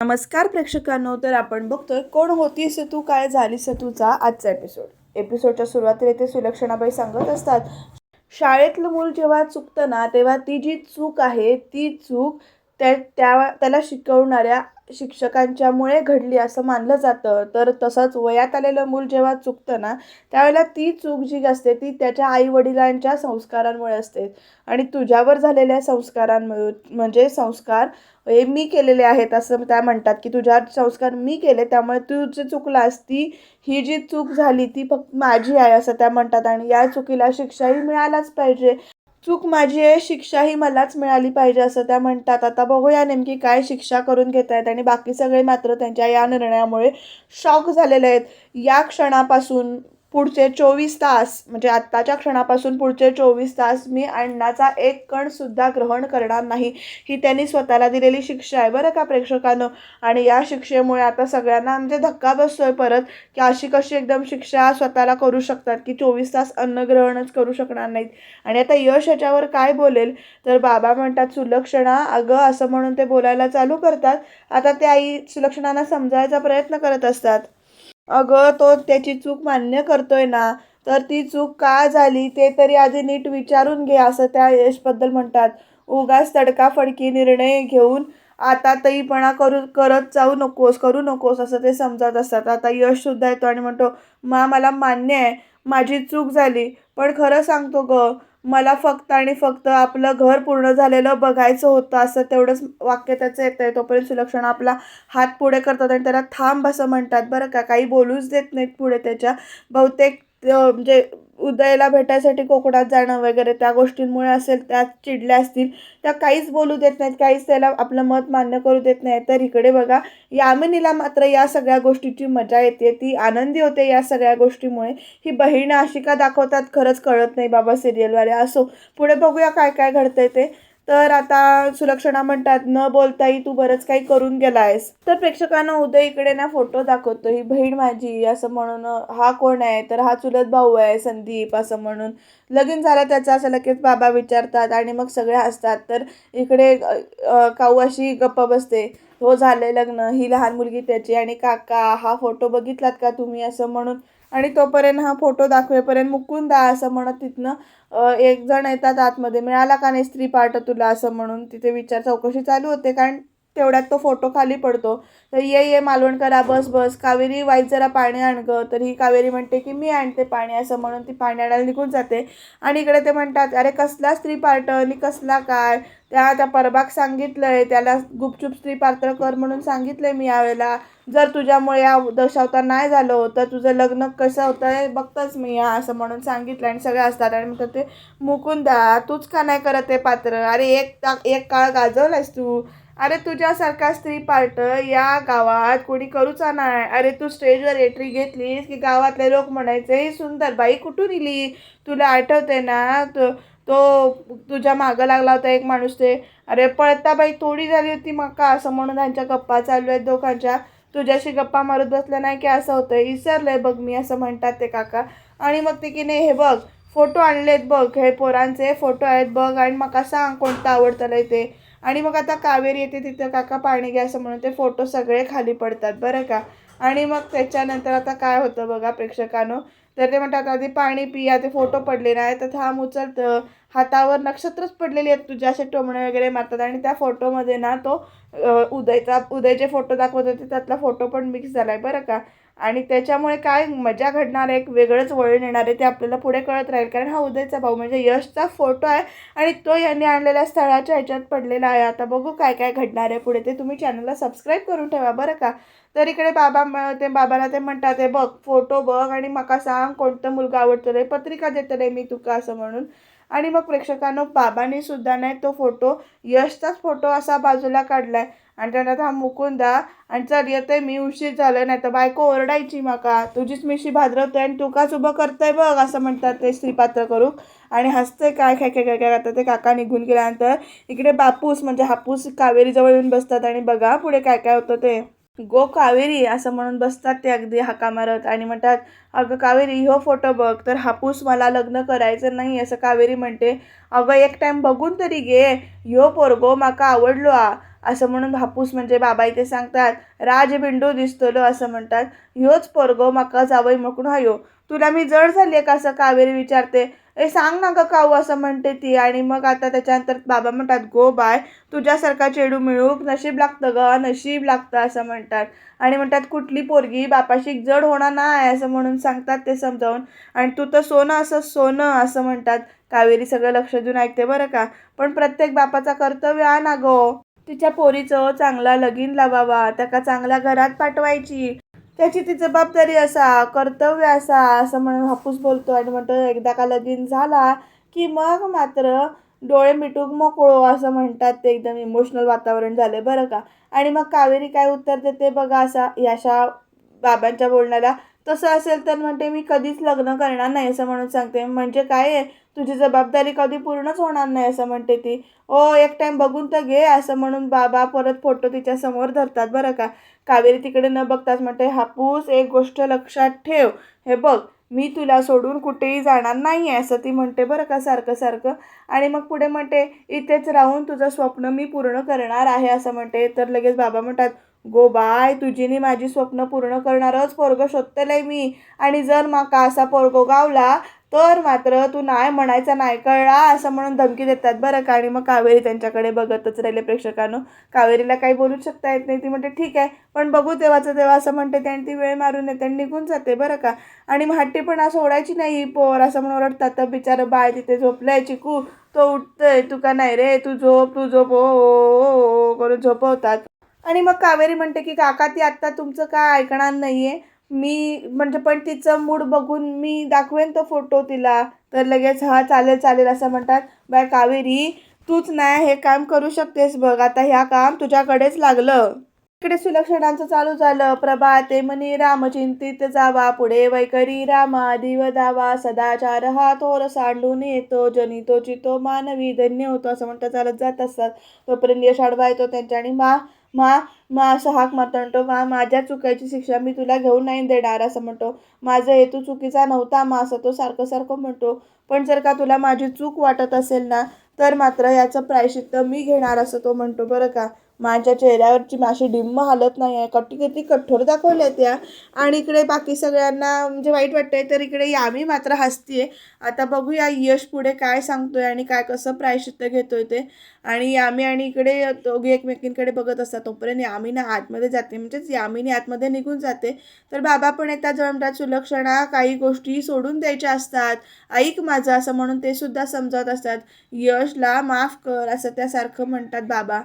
नमस्कार प्रेक्षकांनो तर आपण बघतोय कोण होतीस तू काय झालीस तुझा आजचा एपिसोड एपिसोडच्या सुरुवातीला ते सुलक्षणाबाई सांगत असतात शाळेतलं मूल जेव्हा चुकतं ना तेव्हा ती जी चूक आहे ती चूक त्या त्या त्याला शिकवणाऱ्या शिक्षकांच्यामुळे घडली असं मानलं जातं. तर तसंच वयात आलेलं मूल जेव्हा चुकतं ना त्यावेळेला ती चूक जी असते ती त्याच्या आईवडिलांच्या संस्कारांमुळे असते. आणि तुझ्यावर झालेल्या संस्कारांमुळे म्हणजे संस्कार हे मी केलेले आहेत असं त्या म्हणतात की तुझ्या संस्कार मी केले त्यामुळे तू जे चुकलास ती ही जी चूक झाली ती फक्त माझी आहे असं त्या म्हणतात. आणि या चुकीला शिक्षाही मिळालाच पाहिजे. चूक माझी आहे शिक्षाही मलाच मिळाली पाहिजे असं त्या म्हणतात. आता बघूया नेमकी काय शिक्षा करून घेत आहेत आणि बाकी सगळे मात्र त्यांच्या या निर्णयामुळे शॉक झालेले आहेत. या क्षणापासून पुढचे चोवीस तास म्हणजे आत्ताच्या क्षणापासून पुढचे चोवीस तास मी अन्नाचा एक कणसुद्धा ग्रहण करणार नाही. ही त्यांनी स्वतःला दिलेली शिक्षा आहे बरं का प्रेक्षकांनो? आणि या शिक्षेमुळे आता सगळ्यांना म्हणजे धक्का बसतो आहे परत की अशी कशी एकदम शिक्षा स्वतःला करू शकतात की चोवीस तास अन्नग्रहणच करू शकणार नाहीत. आणि आता यश याच्यावर काय बोलेल? तर बाबा म्हणतात सुलक्षणा अगं असं म्हणून ते बोलायला चालू करतात. आता ते आई सुलक्षणांना समजायचा प्रयत्न करत असतात. अगं तो त्याची चूक मान्य करतोय ना तर ती चूक का झाली ते तरी आधी नीट विचारून घे असं त्या यशबद्दल म्हणतात. उगाच तडकाफडकी निर्णय घेऊन आता तईपणा करू करत जाऊ नकोस करू नकोस असं ते समजत असतात. आता यश सुद्धा येतो आणि म्हणतो मा मला मान्य आहे माझी चूक झाली. पण खरं सांगतो ग मला फक्त आणि फक्त आपलं घर पूर्ण झालेलं बघायचं होतं असं तेवढंच वाक्य त्याचं येतं आहे तोपर्यंत सुलक्षण आपला हात पुढे करतात आणि त्याला थांब असं म्हणतात. बरं का? काही बोलूच देत नाहीत पुढे त्याच्या. बहुतेक म्हणजे उदयला भेटायसाठी कोकणात जाणं वगैरे त्या गोष्टींमुळे असेल त्या चिडल्या असतील त्या काहीच बोलू देत नाहीत काहीच त्याला आपलं मत मान्य करू देत नाही तर इकडे बघा यामिनीला मात्र या सगळ्या गोष्टीची मजा येते ती आनंदी होते या सगळ्या गोष्टीमुळे. ही बहीण अशी का दाखवतात खरंच कळत नाही बाबा सिरियलवाले असो पुढे बघूया काय काय घडतंय ते. तर आता सुलक्षणा म्हणतात न बोलताही तू बरंच काही करून गेला आहेस तर प्रेक्षकांना उदय इकडे ना फोटो दाखवतो ही बहीण माझी असं म्हणून हा कोण आहे? तर हा चुलत भाऊ आहे संदीप असं म्हणून. लगीन झालं त्याचं असं लगेच बाबा विचारतात आणि मग सगळे असतात तर इकडे काऊ अशी गप्प बसते हो झालंय लग्न ही लहान मुलगी त्याची आणि काका हा फोटो बघितलात का तुम्ही? असं म्हणून आणि तोपर्यंत हा फोटो दाखवेपर्यंत मुकुंदा असं म्हणत तिथनं एक जण येतात आतमध्ये. मिळाला का नाही स्त्री पार्ट तुला असं म्हणून? तिथे विचार चौकशी चालू होते कारण तेवढ्यात तो फोटो खाली पडतो. तर ये ये मालवणकरा बस बस. कावेरी वाईट जरा पाणी आण गं. तर ही कावेरी म्हणते की मी आणते पाणी असं म्हणून ती पाणी आणायला निघून जाते. आणि इकडे ते म्हणतात अरे कसला स्त्री पार्ट? आणि कसला काय? त्या त्या परबाग सांगितलंय त्याला गुपचूप स्त्री पात्र कर म्हणून सांगितलंय मी यावेळेला. जर तुझ्यामुळे या दशावतार नाही झालं तर तुझं लग्न कसं होतं हे बघतच मी या असं म्हणून सांगितलं आणि सगळे असतात आणि म्हणतात ते मुकुंदा तूच का नाही करत ते पात्र? अरे एक ता एक काळ गाजवलायस तू. अरे तुझ्यासारखा स्त्री पार्ट या गावात कोणी करूच नाही अरे तू स्टेजवर एंट्री घेतलीस की गावातले लोक म्हणायचे "ही सुंदर बाई कुठून इली? तुला आठवते ना तू तो तुझ्या मागं लागला होता एक माणूस ते. अरे पळता बाई थोडी झाली होती मग का असं म्हणून त्यांच्या गप्पा चालू आहेत दोघांच्या. तुझ्याशी गप्पा मारत बसल्या नाही की असं होतं विसरलं आहे बघ मी असं म्हणतात ते काका. आणि मग ते की नाही हे बघ फोटो आणलेत बघ हे पोरांचे. फोटो आहेत बघ आणि मग सांग कोणतं आवडतं ते. आणि मग आता कावेरी येते तिथं काका पाणी घ्या असं म्हणून ते फोटो सगळे खाली पडतात बरं का. आणि मग त्याच्यानंतर आता काय होतं बघा प्रेक्षकांनो. तर ते म्हणतात आधी पाणी पिया ते फोटो पडले नाही तर थांब उचलत हातावर नक्षत्रच पडलेली आहेत तुझ्या असे टोमणे वगैरे मारतात. आणि त्या फोटोमध्ये ना तो उदयचा उदयचे फोटो दाखवत होते त्यातला फोटो पण मिक्स झाला आहे बरं का? आणि त्याच्यामुळे काय मजा घडणार आहे एक वेगळंच वळण येणार आहे ते आपल्याला पुढे कळत राहील. कारण हा उदयचा भाऊ म्हणजे यशचा फोटो आहे आणि तो यांनी आणलेल्या स्थळाच्या ह्याच्यात पडलेला आहे. आता बघू काय काय घडणार आहे पुढे. ते तुम्ही चॅनलला सबस्क्राईब करून ठेवा बरं का. तर इकडे बाबा म- ते बाबाला ते म्हणतात ते बघ फोटो बघ आणि मका सांग कोणतं मुलगा आवडतं रे? पत्रिका देतं मी तुका असं म्हणून. आणि मग प्रेक्षकांनो बाबांनी सुद्धा नाही तो फोटो यशचाच फोटो असा बाजूला काढला आहे आणि त्यांना हा मुकुंदा आणि चल येते मी उशीर झालं नाही तर बायको ओरडायची माका. तुझीच मिशी भाद्रवतोय आणि तुकाच उभं करतंय बघ असं म्हणतात ते स्त्रीपात्र करू आणि हसतंय काय काय काय काय काय आता ते काका निघून गेल्यानंतर. इकडे बापूस म्हणजे हापूस कावेरीजवळ येऊन बसतात आणि बघा पुढे काय काय होतं ते. गो कावेरी असं म्हणून बसतात ते अगदी हाका मारत. आणि म्हणतात अगं कावेरी हो फोटो बघ. तर हापूस मला लग्न करायचं नाही असं कावेरी म्हणते. अगं एक टाईम बघून तरी घे. ह्यो पोरगो माका आवडलो आ. असं म्हणून भापूस म्हणजे बाबा इथे सांगतात राजबिंडू दिसतलो असं म्हणतात. ह्योच पोरगो म्हाका जावई म्हणून हायो. तुला मी जड झाली का असं कावेरी विचारते. ए सांग ना ग काऊ असं म्हणते ती. आणि मग आता त्याच्यानंतर बाबा म्हणतात गो बाय तुझ्यासारखा चेडू मिळूक नशीब लागतं ग नशीब लागतं असं म्हणतात. आणि म्हणतात कुठली पोरगी बापाशी जड होणार नाही असं म्हणून सांगतात ते समजावून. आणि तू तर सोनं असं सोनं असं म्हणतात. कावेरी सगळं लक्ष देऊन ऐकते बरं का. पण प्रत्येक बापाचा कर्तव्य आहे ना गो? तिच्या पोरीचं चांगला लगीन लावावा त्याका चांगल्या घरात पाठवायची. त्याची ती जबाबदारी असा कर्तव्य असा असं म्हणून हापूस बोलतो आणि म्हणतो एकदा का लगीन झाला की मग मात्र डोळे मिटूक मोकळो असं म्हणतात ते एकदम इमोशनल वातावरण झालं बरं का. आणि मग कावेरी काय उत्तर देते बघा असा याशा बाबांच्या बोलण्याला तसं असेल तर म्हणते मी कधीच लग्न करणार नाही असं म्हणून सांगते. म्हणजे काय आहे? तुझी जबाबदारी कधी पूर्णच होणार नाही असं म्हणते ती. ओ एक टाईम बघून तर घे असं म्हणून बाबा परत फोटो तिच्या समोर धरतात बरं का. कावेरी तिकडे न बघताच म्हणते हापूस एक गोष्ट लक्षात ठेव. हे बघ मी तुला सोडून कुठेही जाणार नाही आहे असं ती म्हणते बरं का सारखं सारखं. आणि मग पुढे म्हणते इथेच राहून तुझं स्वप्न मी पूर्ण करणार आहे असं म्हणते. तर लगेच बाबा म्हणतात गो बाय तुझीनी माझी स्वप्न पूर्ण करणारच पोरगं शोधतेलंय मी. आणि जर माका असा पोरगो गावला तर मात्र तू नाही म्हणायचा नाही कळला असं म्हणून धमकी देतात बरं का. आणि मग कावेरी त्यांच्याकडे बघतच राहिले प्रेक्षकांनो. कावेरीला काही बोलूच शकता येत नाही. ती म्हणते ठीक आहे पण बघू तेव्हाचं तेव्हा असं म्हणते ते आणि ती वेळ मारून येते आणि निघून जाते बरं का. आणि हट्टी पण असं सोडायची नाही पोर असं म्हणून ओरडतात. तर बिचारं बाळ तिथे झोपलंय चिकू. तो उठतोय. तू का नाही रे. तू झोप तू झोप. ओ करून झोपवतात. आणि मग कावेरी म्हणते की काका ती आत्ता तुमचं काय ऐकणार नाही आहे मी म्हणजे पण तिचं मूड बघून मी दाखवेन तो फोटो तिला. तर लगेच हा चालेल चालेल असं म्हणतात. बाय कावेरी तूच नाही हे काम करू शकतेस बघ. आता ह्या काम तुझ्याकडेच लागलं. इकडे सुलक्षणांचं चालू झालं. प्रभाते मनी रामचिंतित जावा. पुढे वैकरी रामा दिव दावा सदाचार हा थोर सांडून येतो. जनितो चितो मानवी धन्य होतो. असं म्हणता चालत जात असतात. तोपर्यंत यश अडवा येतो त्यांच्या आणि मा मा मा असं हाक मारतो म्हणतो मा माझ्या चुकायची शिक्षा मी तुला घेऊन नाही देणार असं म्हणतो. माझा हेतू चुकीचा नव्हता मा असं तो सारखं सारखं म्हणतो. पण जर का तुला माझी चूक वाटत असेल ना तर मात्र याचं प्रायश्चित्त मी घेणार असं तो म्हणतो. बरं का? माझ्या चेहऱ्यावरची माशी डिम्म हालत नाही आहे. कट्टी किती कठोर दाखवल्या त्या. आणि इकडे बाकी सगळ्यांना म्हणजे वाईट वाटतंय तर इकडे यामी मात्र हसतीये. आता बघूया यश पुढे काय सांगतोय आणि काय कसं प्रायश्चित्त घेतोय ते. आणि यामी आणि इकडे दोघे एकमेकींकडे बघत असतात. तोपर्यंत यामीना आतमध्ये जाते. म्हणजेच यामीने आतमध्ये निघून जाते. तर बाबा पण येतात जर सुलक्षणा काही गोष्टी सोडून द्यायच्या असतात. ऐक माझं असं म्हणून ते सुद्धा समजावत असतात. यशला माफ कर असं त्यासारखं म्हणतात बाबा.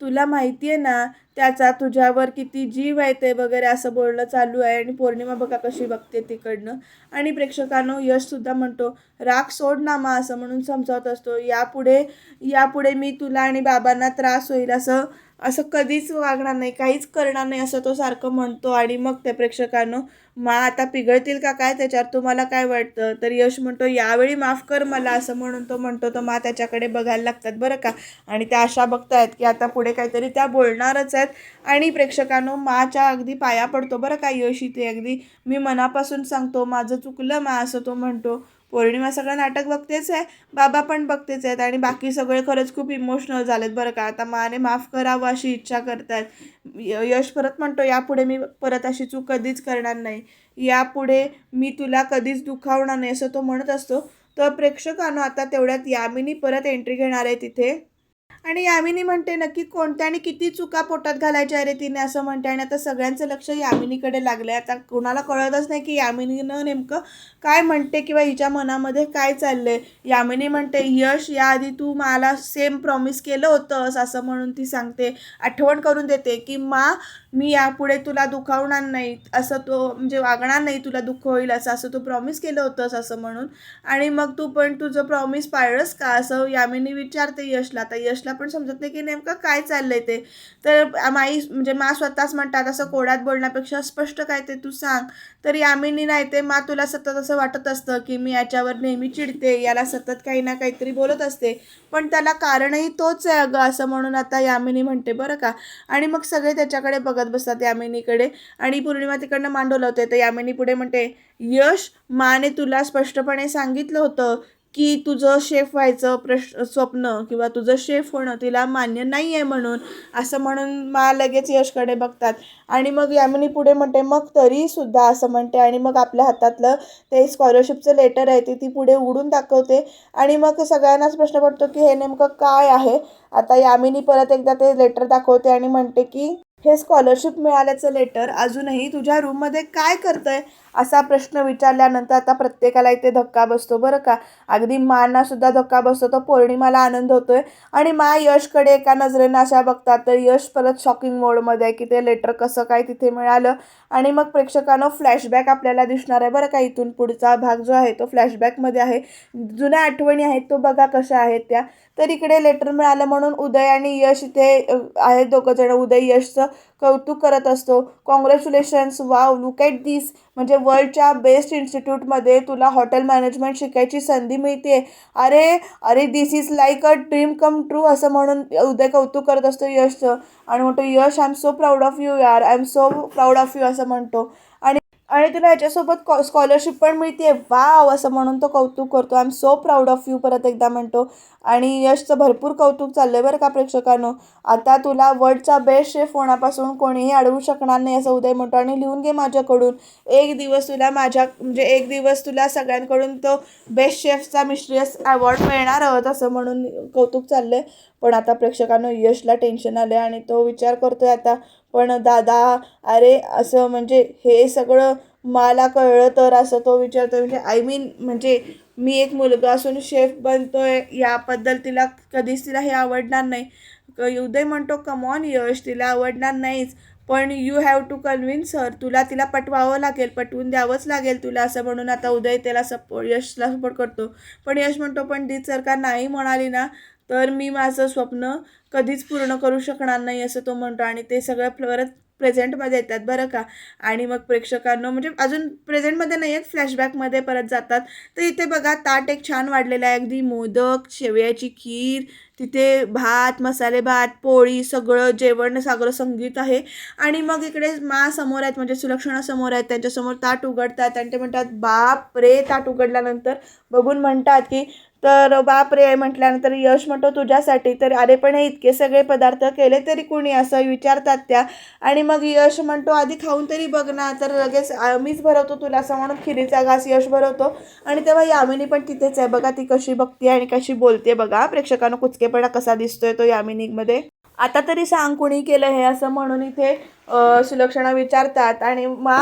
तुला माहिती आहे ना त्याचा तुझ्यावर किती जीव आहे ते वगैरे असं बोलणं चालू आहे आणि पौर्णिमा बघा कशी बघते तिकडनं. आणि प्रेक्षकांनो यशसुद्धा म्हणतो राग सोड ना मा असं म्हणून समजावत असतो. यापुढे यापुढे मी तुला आणि बाबांना त्रास होईल असं असं कधीच वागणार नाही काहीच करणार नाही असं तो सारखं म्हणतो आणि मग त्या प्रेक्षकांनो मा आता पिघळतील का काय त्याच्यावर तुम्हाला काय वाटतं? तर यश म्हणतो यावेळी माफ कर मला असं म्हणून तो म्हणतो तो मा त्याच्याकडे बघायला लागतात बरं का. आणि त्या अशा बघतायत की आता पुढे काहीतरी त्या बोलणारच आहेत. आणि प्रेक्षकांनो माच्या अगदी पाया पडतो बरं का यश इथे अगदी. मी मनापासून सांगतो माझं चुकलं मा असं तो म्हणतो. पौर्णिमा सगळं नाटक बघतेच आहे बाबा पण बघतेच आहेत आणि बाकी सगळे खरंच खूप इमोशनल झालेत बरं का. आता माने माफ करावं अशी इच्छा करतात य- यश परत म्हणतो यापुढे मी परत अशी चूक कधीच करणार नाही. यापुढे मी तुला कधीच दुखावणार नाही असं तो म्हणत असतो. तर प्रेक्षकांनो आता तेवढ्यात यामिनी परत एंट्री घेणार आहे तिथे. आणि यामिनी म्हणते नक्की कोणत्या आणि किती चुका पोटात घालायच्या रे तिने असं म्हणते. आणि आता सगळ्यांचं लक्ष यामिनीकडे लागलं आहे आता कोणाला कळतच नाही की यामिनीनं नेमकं काय म्हणते किंवा हिच्या मनामध्ये काय चाललंय. यामिनी म्हणते यश याआधी तू मला सेम प्रॉमिस केलं होतंस असं म्हणून ती सांगते. आठवण करून देते की मा मी यापुढे तुला दुखावणार नाही असं तो म्हणजे वागणार नाही तुला दुःख होईल असं असं तू प्रॉमिस केलं होतंस असं म्हणून. आणि मग तू पण तुझं प्रॉमिस पाळलंस का? असं यामिनी विचारते यशला. तर यशला पण समजत नाही की नेमकं काय चाललंय ते. तर माई म्हणजे मा स्वतःच म्हणतात असं कोड्यात बोलण्यापेक्षा स्पष्ट काय ते तू सांग. तर यामिनी नाही ते मा तुला सतत असं वाटत असतं की मी याच्यावर नेहमी चिडते याला सतत काही ना काहीतरी बोलत असते. पण त्याला कारणही तोच आहे अगं असं म्हणून आता यामिनी म्हणते बरं का. आणि मग सगळे त्याच्याकडे बघत बसतात यामिनीकडे आणि पौर्णिमा तिकडनं मांडवलं होते तर यामिनी पुढे म्हणते यश माने तुला स्पष्टपणे सांगितलं होतं की तुझं शेफ व्हायचं प्रश स्वप्न किंवा तुझं शेफ होणं तिला मान्य नाही आहे म्हणून असं म्हणून मा लगेच यशकडे बघतात. आणि मग यामिनी पुढे म्हणते मग तरीसुद्धा असं म्हणते. आणि मग आपल्या हातातलं ते स्कॉलरशिपचं लेटर आहे ते ती पुढे उडून दाखवते. आणि मग सगळ्यांनाच प्रश्न पडतो की हे नेमकं काय आहे? आता यामिनी परत एकदा ते लेटर दाखवते आणि म्हणते की हे स्कॉलरशिप मिळाल्याचं लेटर अजूनही तुझ्या रूममध्ये काय करतंय? असा प्रश्न विचारल्यानंतर आता प्रत्येकाला इथे धक्का बसतो बरं का? अगदी मांना सुद्धा धक्का बसतो. तर पौर्णिमाला आनंद होतोय. आणि मा यशकडे एका नजरेनं अशा बघतात तर यश परत शॉकिंग मोडमध्ये आहे की ते लेटर कसं काय तिथे मिळालं? आणि मग प्रेक्षकांना फ्लॅशबॅक आपल्याला दिसणार आहे. बरं का इथून पुढचा भाग जो आहे तो फ्लॅशबॅकमध्ये आहे. जुन्या आठवणी आहेत तो बघा कशा आहेत त्या. तर इकडे लेटर मिळालं म्हणून उदय आणि यश इथे आहेत दोघं जण. उदय यशचं कौतुक करत असतो. Congratulations wow look at this म्हणजे वर्ल्डच्या बेस्ट इन्स्टिट्यूटमध्ये तुला हॉटेल मॅनेजमेंट शिकायची संधी मिळते अरे अरे this is like a dream come true असं म्हणून उदय कौतुक करत असतो यशचं आणि म्हणतो Yash I am so proud of you यार. I am so proud of you असं म्हणतो. आणि तुला याच्यासोबत कॉ स्कॉलरशिप पण मिळते वाव असं म्हणून तो कौतुक करतो. I am so proud of you परत एकदा म्हणतो. आणि यशचं भरपूर कौतुक चाललं आहे बरं का प्रेक्षकांनो. आता तुला वर्ल्डचा बेस्ट शेफ होण्यापासून कोणीही अडवू शकणार नाही असं उदय म्हणतो. आणि लिहून घे माझ्याकडून. एक दिवस तुला माझ्या म्हणजे एक दिवस तुला सगळ्यांकडून तो बेस्ट शेफचा मिस्ट्रियस अवॉर्ड मिळणार आहोत असं म्हणून कौतुक चाललं आहे पण आता प्रेक्षकांनो यशला टेन्शन आलं आहे आणि तो विचार करतो आहे आता पण दादा अरे असं म्हणजे हे सगळं मला कळलं तर असं तो विचारतो म्हणजे आय मीन म्हणजे मी एक मुलगा असून शेफ बनतोय याबद्दल तिला कधीच तिला हे आवडणार नाही. उदय म्हणतो कमॉन यश तिला आवडणार नाहीच. पण you have to convince her तुला तिला पटवावं लागेल पटवून द्यावंच लागेल तुला असं म्हणून. आता उदय त्याला सपोर्ट यशला सपोर्ट करतो. पण यश म्हणतो पण ती सरकार नाही म्हणाली ना तर मी माझं स्वप्न कधीच पूर्ण करू शकणार नाही असं तो म्हणतो आणि ते सगळं परत प्रेझेंटमध्ये येतात बरं का? आणि मग प्रेक्षकांनो म्हणजे अजून प्रेझेंटमध्ये नाही आहेत फ्लॅशबॅकमध्ये परत जातात. तर इथे बघा ताट एक छान वाढलेलं आहे. अगदी मोदक शेवयाची खीर तिथे भात मसाले भात पोळी सगळं जेवण सगळं संगीत आहे. आणि मग इकडे मा समोर आहेत म्हणजे सुलक्षणा समोर आहेत त्यांच्यासमोर ताट उघडतात. आणि ते म्हणतात बाप रे ताट उघडल्यानंतर बघून म्हणतात की तर बाप रे म्हटल्यानंतर यश म्हणतो तुझ्यासाठी तर अरे पण हे इतके सगळे पदार्थ केले तरी कुणी असं विचारतात त्या? आणि मग यश म्हणतो आधी खाऊन तरी बघ ना तर लगेच मीच भरवतो तुला असं म्हणून खिरीचा घास यश भरवतो. आणि तेव्हा यामिनी पण तिथेच आहे बघा ती कशी बघते आणि कशी बोलते बघा. प्रेक्षकांना कुचकेपणा कसा दिसतोय तो यामिनीमध्ये. आता तरी सांग कुणी केलं हे असं म्हणून इथे सुलक्षणा विचारतात. आणि मा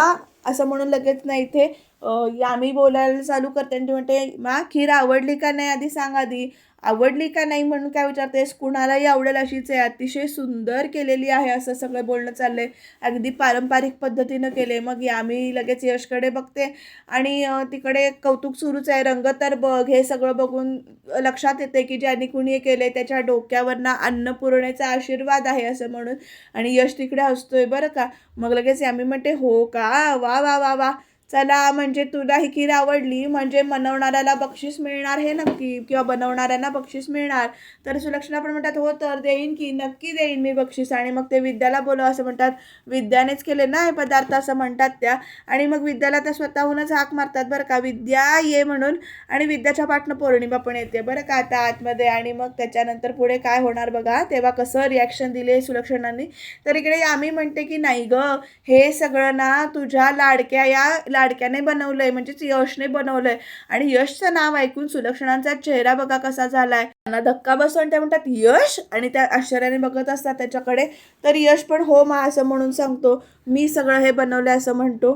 असं म्हणून लगेच नाही इथे आम्ही बोलायला चालू करते आणि ती म्हणते मा खीर आवडली का नाही? आधी सांग आधी. आवडली का नाही? म्हणून काय विचारतेस? कुणालाही आवडेल अशीच आहे. अतिशय सुंदर केलेली आहे. असं सगळं बोलणं चाललंय. अगदी पारंपरिक पद्धतीनं केले मग आम्ही लगेच यशकडे बघते. आणि तिकडे कौतुक सुरूच आहे. रंग तर बघ. हे सगळं बघून लक्षात येते की ज्यांनी कुणी हे केले त्याच्या डोक्यावरनं अन्नपूर्णेचा आशीर्वाद आहे असं म्हणून. आणि यश तिकडे हसतोय बरं का? मग लगेच आम्ही म्हणते हो का? वा वा वा वा. चला म्हणजे तुला ही खीर आवडली म्हणजे मनवणाऱ्याला बक्षीस मिळणार हे नक्की किंवा बनवणाऱ्यांना बक्षीस मिळणार. तर सुलक्षणा पण म्हणतात हो तर देईन की नक्की देईन मी बक्षीस. आणि मग ते विद्याला बोलव असं म्हणतात. विद्यानेच केले ना हे पदार्थ असं म्हणतात त्या. आणि मग विद्याला त्या स्वतःहूनच हाक मारतात बरं का. विद्या ये म्हणून आणि विद्याच्या पाठनं पौर्णिमा पण येते बरं का आता आतमध्ये. आणि मग त्याच्यानंतर पुढे काय होणार बघा. तेव्हा कसं रिॲक्शन दिले सुलक्षणांनी. तर इकडे आम्ही म्हणते की नाही ग हे सगळं ना तुझ्या लाडक्या या लाडक्याने बनवलंय म्हणजेच यशने बनवलंय. आणि यशचं नाव ऐकून सुलक्षणांचा चेहरा बघा कसा झालाय. त्यांना धक्का बसून त्या म्हणतात यश! आणि त्या आश्चर्याने बघत असतात त्याच्याकडे. तर यश पण हो मा असं म्हणून सांगतो. मी सगळं हे बनवलंय असं म्हणतो.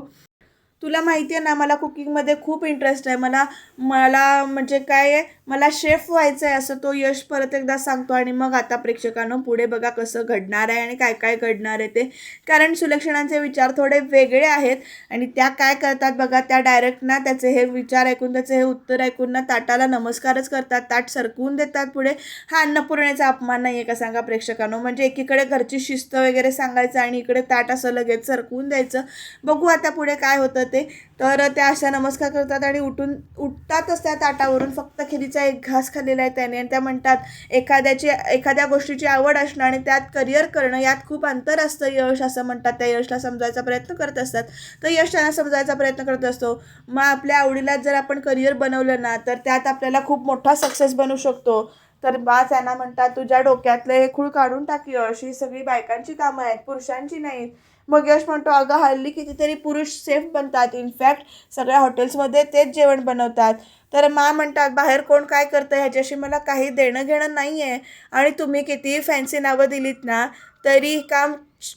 तुला माहिती आहे ना मला कुकिंगमध्ये खूप इंटरेस्ट आहे. मला मला म्हणजे काय आहे मला शेफ व्हायचं आहे असं तो यश परत एकदा सांगतो आणि मग आता प्रेक्षकांनो पुढे बघा कसं घडणार आहे आणि काय काय घडणार आहे ते. कारण सुलक्षणांचे विचार थोडे वेगळे आहेत आणि त्या काय करतात बघा त्या डायरेक्ट ना त्याचे हे विचार ऐकून त्याचे हे उत्तर ऐकून ना ताटाला नमस्कारच करतात ताट सरकवून देतात पुढे. हा अन्नपूर्णेचा अपमान नाही आहे का सांगा प्रेक्षकांनो? म्हणजे एकीकडे घरची शिस्त वगैरे सांगायचं आणि इकडे ताट असं लगेच सरकवून द्यायचं. बघू आता पुढे काय होतं ते. तर त्या अशा नमस्कार करतात आणि उठून उठतातच त्या ताटावरून. फक्त खिरीचा जिंदगीचा एक घास खाल्लेला आहे त्याने. आणि त्या म्हणतात एखाद्याची एखाद्या गोष्टीची आवड असणं आणि त्यात करिअर करणं यात खूप अंतर असतं यश असं म्हणतात. त्या यशला समजायचा प्रयत्न करत असतात. तर यश त्यांना समजायचा प्रयत्न करत असतो. मग आपल्या आवडीला जर आपण करिअर बनवलं ना तर त्यात आपल्याला खूप मोठा सक्सेस बनू शकतो. तर बा त्यांना म्हणतात तुझ्या डोक्यातले हे खूळ काढून टाक यश. ही सगळी बायकांची कामं आहेत पुरुषांची नाहीत. मग यश म्हणतो अगं हल्ली कितीतरी पुरुष सेफ बनतात. इनफॅक्ट सगळ्या हॉटेल्समध्ये तेच जेवण बनवतात. तर मा म्हणतात बाहेर कोण काय करतं? ह्याच्याशी मला काही देणं घेणं नाही आहे आणि तुम्ही कितीही फॅन्सी नावं दिलीत ना तरी काम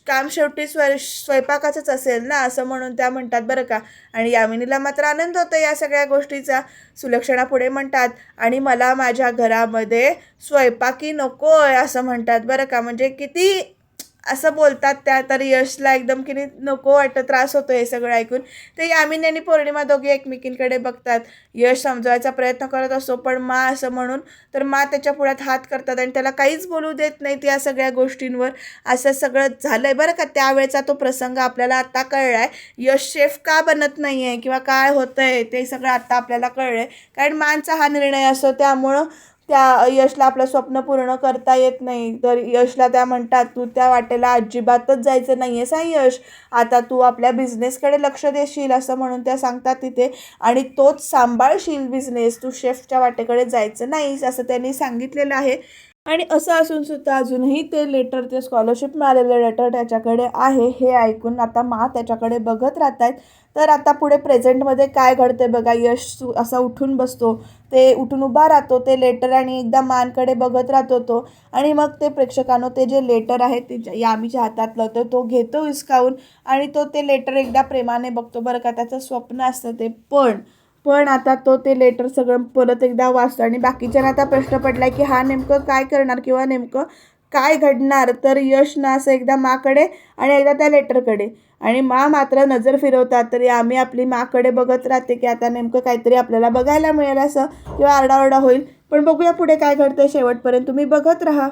काम शेवटी स्व स्वयंपाकाचंच असेल ना? असं म्हणून त्या म्हणतात बरं का. आणि यामिनीला मात्र आनंद होतो या सगळ्या गोष्टीचा. सुलक्षणा पुढे म्हणतात आणि मला माझ्या घरामध्ये स्वयंपाकी नको आहे असं म्हणतात बरं का. म्हणजे किती असं बोलतात त्या तर यशला एकदम की नाही नको वाटतं त्रास होतो हे सगळं ऐकून. ते यामिनी आणि पौर्णिमा दोघे एकमेकींकडे बघतात. यश समजवायचा प्रयत्न करत असतो पण मा असं म्हणून तर मा त्याच्या पुढ्यात हात करतात आणि त्याला काहीच बोलू देत नाहीत या सगळ्या गोष्टींवर. असं सगळं झालं आहे बरं का त्यावेळेचा तो प्रसंग आपल्याला आत्ता कळला आहे यश शेफ का बनत नाही आहे किंवा काय होतं आहे ते सगळं आत्ता आपल्याला कळलं आहे कारण मानचा हा निर्णय असतो त्यामुळं त्या यशला आपलं स्वप्न पूर्ण करता येत नाही. तर यशला त्या म्हणतात तू त्या वाटेला अजिबातच जायचं नाही आहे हा यश. आता तू आपल्या बिझनेसकडे लक्ष देशील असं म्हणून त्या सांगतात तिथे. आणि तोच सांभाळशील बिझनेस. तू शेफच्या वाटेकडे जायचं नाहीस असं त्यांनी सांगितलेलं आहे. आणि असं असून सुद्धा अजूनही ते लेटर ते स्कॉलरशिप मिळालेलं लेटर त्याच्याकडे आहे हे ऐकून आता मा त्याच्याकडे बघत राहत आहेत तर आता पुढे प्रेझेंटमध्ये काय घडते बघा यश सु- असा उठून बसतो ते उठून उभा राहतो ते लेटर आणि एकदा मानकडे बघत राहतो तो. आणि मग ते प्रेक्षकांनो ते जे लेटर आहे ते ज- यामीच्या हातातलं तर तो घेतो हिसकावून आणि तो ते लेटर एकदा प्रेमाने बघतो. बरं का त्याचं स्वप्न असतं ते. पण पण आता तो ते लेटर सगळं परत एकदा वाचतो आणि बाकीच्यांना आता प्रश्न पडला की हा नेमकं काय करणार किंवा नेमकं काय घडणार? तर यश ना असं एकदा माकडे आणि एकदा त्या लेटरकडे आणि मा मात्र नजर फिरवतात तरी आम्ही आपली माकडे बघत राहते की आता नेमकं काहीतरी आपल्याला बघायला मिळेल असं किंवा आरडाओरडा होईल. पण बघूया पुढे काय घडतं शेवटपर्यंत. तुम्ही बघत राहा.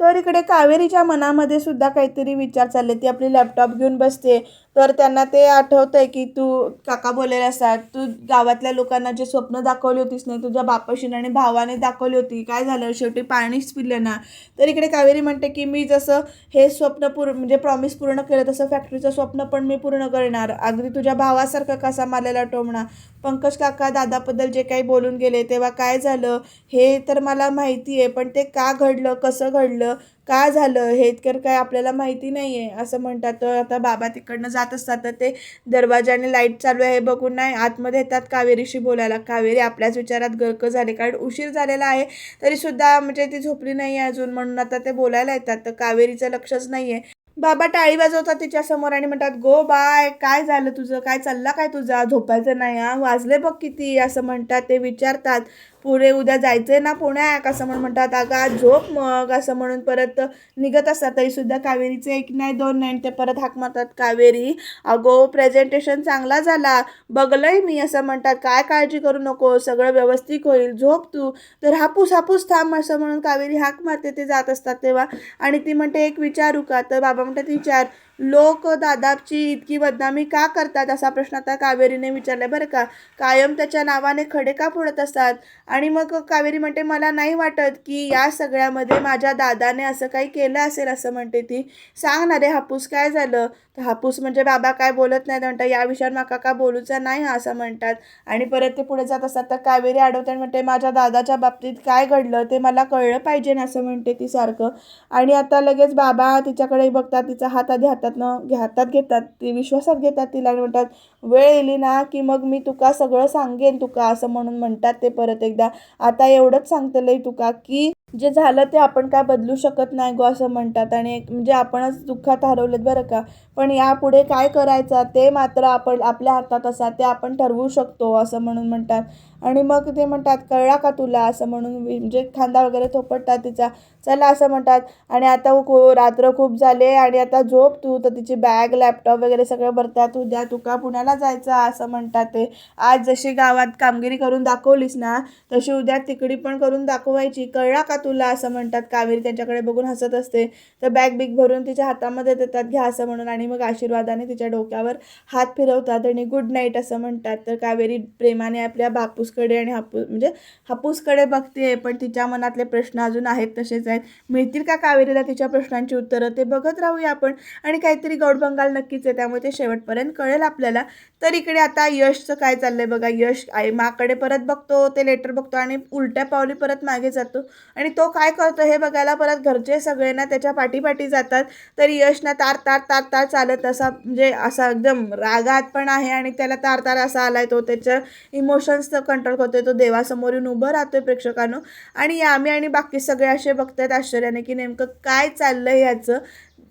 तर इकडे कावेरीच्या मनामध्ये सुद्धा काहीतरी विचार चालले. ती आपली लॅपटॉप घेऊन बसते. तर त्यांना ते आठवतंय की तू काका बोललेले असतात तू गावातल्या लोकांना जे स्वप्न दाखवली होतीस नाही तुझ्या बापाशी आणि भावाने दाखवली होती काय झालं? शेवटी पाणीच पिलं ना. तर इकडे कावेरी म्हणते की मी जसं हे स्वप्न पूर्ण म्हणजे प्रॉमिस पूर्ण केलं तसं फॅक्टरीचं स्वप्न पण मी पूर्ण करणार. अगदी तुझ्या भावासारखं कसा मालेला टोमणा. पंकज काका दादाबद्दल जे काही बोलून गेले तेव्हा काय झालं? हे तर मला माहिती आहे पण ते का घडलं? कसं घडलं? का झालं? हे तर काय आपल्याला माहिती नाही आहे असं म्हणतात. तर आता बाबा तिकडनं जात असतात तर ते दरवाजाने लाइट चालू आहे हे बघून नाही आतमध्ये येतात कावेरीशी बोलायला. कावेरी आपल्याच विचारात गर्क झाले. कारण उशीर झालेला आहे तरीसुद्धा म्हणजे ती झोपली नाही आहे अजून. म्हणून आता ते बोलायला येतात. तर कावेरीचं लक्षच नाही आहे बाबा टाळी वाजवतात तिच्यासमोर आणि म्हणतात गो बाय काय झालं तुझं? काय चालला काय तुझा? झोपायचं नाही हा? वाजले बघ किती असं म्हणतात. ते विचारतात पुढे उद्या जायचंय ना पुण्याक असं म्हणून म्हणतात अगं झोप मग असं म्हणून परत निघत असतात. तरीसुद्धा कावेरीचे एक नाही दोन नाही ते परत हाक मारतात कावेरी अगो प्रेझेंटेशन चांगला झाला. बघलंय मी असं म्हणतात. काय काळजी करू नको सगळं व्यवस्थित होईल. झोप तू. तर हापूस हापूस थांब असं म्हणून कावेरी हाक मारते. ते जात असतात तेव्हा. आणि ती म्हणते एक विचारू का? तर बाबा म्हणतात विचार. लोक दादाची इतकी बदनामी का करतात असा प्रश्न आता कावेरीने विचारला बरं का? कायम त्याच्या नावाने खडे का फोडत असतात? आणि मग कावेरी म्हणते मला नाही वाटत की या सगळ्यामध्ये माझ्या दादाने असं काही केलं असेल असं म्हणते ती. सांग ना रे हापूस काय झालं? तर हापूस म्हणजे बाबा काय बोलत नाही म्हणतात या विषयावर माका का बोलूचा नाही असं म्हणतात. आणि परत ते पुढे जात असतात. तर कावेरी अडवते म्हणते माझ्या दादाच्या बाबतीत काय घडलं ते मला कळलं पाहिजे ना असं म्हणते ती सारखं. आणि आता लगेच बाबा तिच्याकडे बघतात तिचा हात आधी हातातनं घे- हातात घेतात ती विश्वासात घेतात तिला आणि म्हणतात वेळ येली ना की मग मी तुका सगळं सांगेन तुका असं म्हणून म्हणतात ते परत एकदा. आता एवढंच सांगतलं आहे तुका की जे झालं ते आपण काय बदलू शकत नाही गो असं म्हणतात. आणि एक म्हणजे आपणच दुःखात हरवलेत बरं का. पण यापुढे काय करायचं? ते मात्र आपण आपल्या हातात असा ते आपण ठरवू शकतो असं म्हणून म्हणतात. आणि मग ते म्हणतात कळला का तुला? असं म्हणून म्हणजे खांदा वगैरे थोपटतात तिचा. चला असं म्हणतात. आणि आता खू रात्र खूप झाले आणि आता झोप तू तर तिची बॅग लॅपटॉप वगैरे सगळं भरतात. उद्या तुका पुण्याला जायचं? असं म्हणतात ते. आज जशी गावात कामगिरी करून दाखवलीस ना तशी उद्या तिकडी पण करून दाखवायची. कळला का तुला असं म्हणतात कावेरी त्यांच्याकडे बघून हसत असते. तर बॅग बिग भरून तिच्या हातामध्ये देतात घ्या असं म्हणून आणि मग आशीर्वादाने तिच्या डोक्यावर हात फिरवतात आणि गुड नाईट असं म्हणतात. तर कावेरी प्रेमाने आपल्या बापूसकडे आणि हापूस म्हणजे हापूसकडे बघते पण तिच्या मनातले प्रश्न अजून आहेत तसेच आहेत. मिळतील का कावेरीला तिच्या प्रश्नांची उत्तरं? ते बघत राहूया आपण. आणि काहीतरी गौड बंगाल नक्कीच आहे त्यामुळे ते शेवटपर्यंत कळेल आपल्याला. तर इकडे आता यशचं काय चाललंय बघा. यश आई माकडे परत बघतो ते लेटर बघतो आणि उलट्या पावली परत मागे जातो. आणि आणि तो काय करतो हे बघायला परत घरचे सगळे ना त्याच्या पाठीपाठी जातात. तर यश ना तार तार तार तार चालत असा म्हणजे असा एकदम रागात पण आहे आणि त्याला तार तार असा आलाय तो त्याच्या इमोशन्स कंट्रोल करतोय. तो देवासमोर येऊन उभं राहतोय प्रेक्षकांनो. आणि आम्ही आणि बाकी सगळे असे बघतायत आश्चर्याने की नेमकं काय चाललंय याचं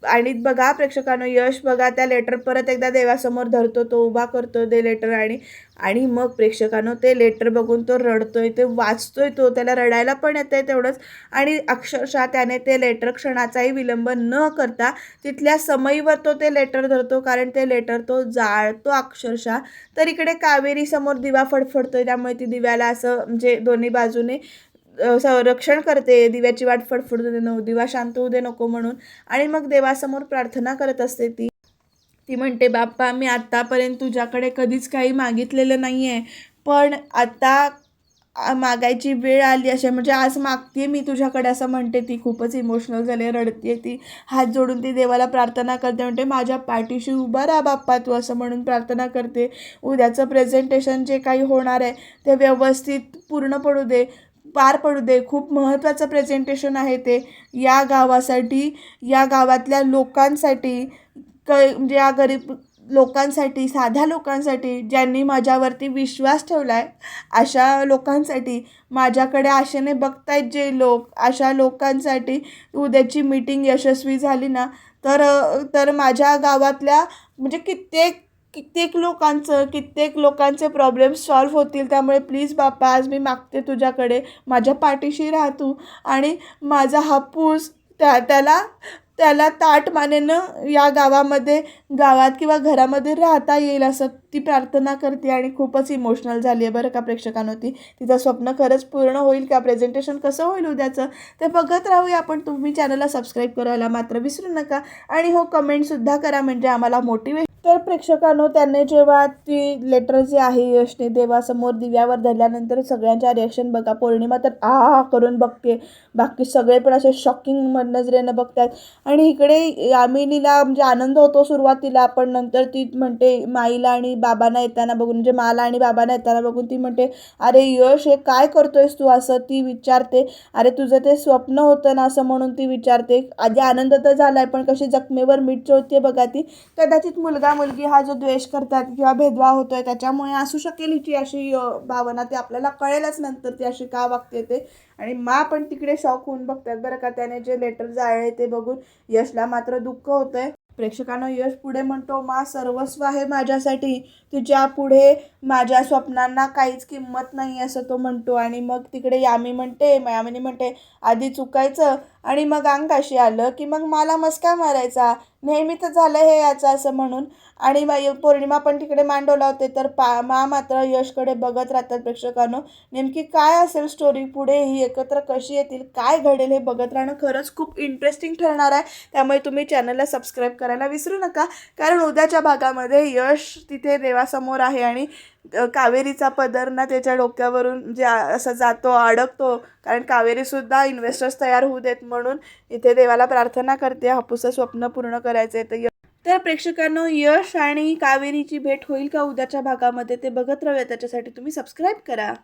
आणि बघा प्रेक्षकांनो यश बघा त्या लेटर परत एकदा देवासमोर धरतो तो उभा करतो ते लेटर आणि आणि मग प्रेक्षकांनो ते लेटर बघून तो रडतोय ते वाचतोय तो त्याला रडायला पण येतंय तेवढंच. आणि अक्षरशः त्याने ते लेटर क्षणाचाही विलंब न करता तिथल्या समयीवर तो ते लेटर धरतो कारण ते लेटर तो जाळतो अक्षरशः. तर इकडे कावेरीसमोर दिवा फडफडतोय त्यामुळे ती दिव्याला असं म्हणजे दोन्ही बाजूने संरक्षण करते दिव्याची वाट फडफडू दे नको दिवा शांत होऊ दे नको म्हणून. आणि मग देवासमोर प्रार्थना करत असते ती. ती म्हणते बाप्पा मी आत्तापर्यंत तुझ्याकडे कधीच काही मागितलेलं नाही आहे पण आत्ता मागायची वेळ आली अशी म्हणजे आज मागते मी तुझ्याकडे असं म्हणते ती. खूपच इमोशनल झाली रडते ती. हात जोडून ती देवाला प्रार्थना करते म्हणते माझ्या पाठीशी उभा राहा बाप्पा तू असं म्हणून प्रार्थना करते. उद्याचं प्रेझेंटेशन जे काही होणार आहे ते व्यवस्थित पूर्ण पडू दे. पार पडू दे. खूप महत्त्वाचं प्रेझेंटेशन आहे ते. या गावासाठी या गावातल्या लोकांसाठी क म्हणजे या गरीब लोकांसाठी साध्या लोकांसाठी ज्यांनी माझ्यावरती विश्वास ठेवला आहे अशा लोकांसाठी माझ्याकडे आशेने बघतायत जे लोक अशा लोकांसाठी उद्याची मीटिंग यशस्वी झाली ना तर तर माझ्या गावातल्या म्हणजे कित्येक कित्येक लोकांचं कित्येक लोकांचे प्रॉब्लेम्स सॉल्व्ह होतील. त्यामुळे प्लीज बाप्पा आज मी मागते तुझ्याकडे. माझ्या पाठीशी राहा तू. आणि माझा हापूस त्या त्याला त्याला ताट मानेनं या गावामध्ये गावात किंवा घरामध्ये राहता येईल असं ती प्रार्थना करते आणि खूपच इमोशनल झाली आहे बरं का प्रेक्षकांनो ती. तिचं स्वप्न खरंच पूर्ण होईल का? प्रेझेंटेशन कसं होईल उद्याचं? ते बघत राहूया आपण. तुम्ही चॅनलला सबस्क्राईब करायला मात्र विसरू नका. आणि हो कमेंटसुद्धा करा म्हणजे आम्हाला मोटिवेट तर प्रेक्षकांनो त्यांनी जेव्हा ती लेटर जे आहे यशने देवासमोर दिव्यावर धरल्यानंतर सगळ्यांच्या रिॲक्शन बघा. पौर्णिमा तर आ करून बघते. बाकी सगळे पण असे शॉकिंग नजरेनं बघतात आणि इकडे यामिनीला म्हणजे आनंद होतो सुरुवातीला. पण नंतर ती म्हणते माईला आणि बाबांना येताना बघून म्हणजे माला आणि बाबांना येताना बघून ती म्हणते अरे यश हे काय करतोयस तू? असं ती विचारते. अरे तुझं ते स्वप्न होतं ना? असं म्हणून ती विचारते. आधी आनंद तर झाला आहे पण कशी जखमेवर मीठ चोळते बघा ती. कदाचित मुलगा मुलगी हा जो द्वेष करतात किंवा भेदभाव होतोय त्याच्यामुळे असू शकेल हिची अशी भावना ती आपल्याला कळेलच नंतर ती अशी का वागते ते. आणि मा पण तिकडे शॉक होऊन बघतात बरं का त्याने जे लेटर जाळले ते बघून यशला मात्र दुःख होतंय. प्रेक्षकांना यश पुढे म्हणतो मा सर्वस्व आहे माझ्यासाठी. तुझ्या पुढे माझ्या स्वप्नांना काहीच किंमत नाही असं तो म्हणतो. आणि मग तिकडे यामी म्हणते यामिनी म्हणते आधी चुकायचं आणि मग अंगाशी आलं की मग मला मस्का मारायचा. नेहमीच झालं हे याचं असं म्हणून. आणि पौर्णिमा पण तिकडे मांडवला होते तर पा मा मात्र यशकडे बघत राहतात प्रेक्षकांनो. नेमकी काय असेल स्टोरी पुढे? ही एकत्र कशी येतील? काय घडेल हे बघत राहणं खरंच खूप इंटरेस्टिंग ठरणार आहे. त्यामुळे तुम्ही चॅनलला सबस्क्राईब करायला विसरू नका. कारण उद्याच्या भागामध्ये यश तिथे देवासमोर आहे आणि कावेरीचा पदर ना त्याच्या डोक्यावरून जे असा असं जातो अडकतो. कारण कावेरीसुद्धा इन्व्हेस्टर्स तयार होऊ देत म्हणून इथे देवाला प्रार्थना करते हापूसचं स्वप्न पूर्ण करायचं आहे तर तर प्रेक्षकांनो यश आणि कावेरीची भेट होईल का उद्याच्या भागामध्ये ते बघत राहूया. त्याच्यासाठी तुम्ही सबस्क्राईब करा.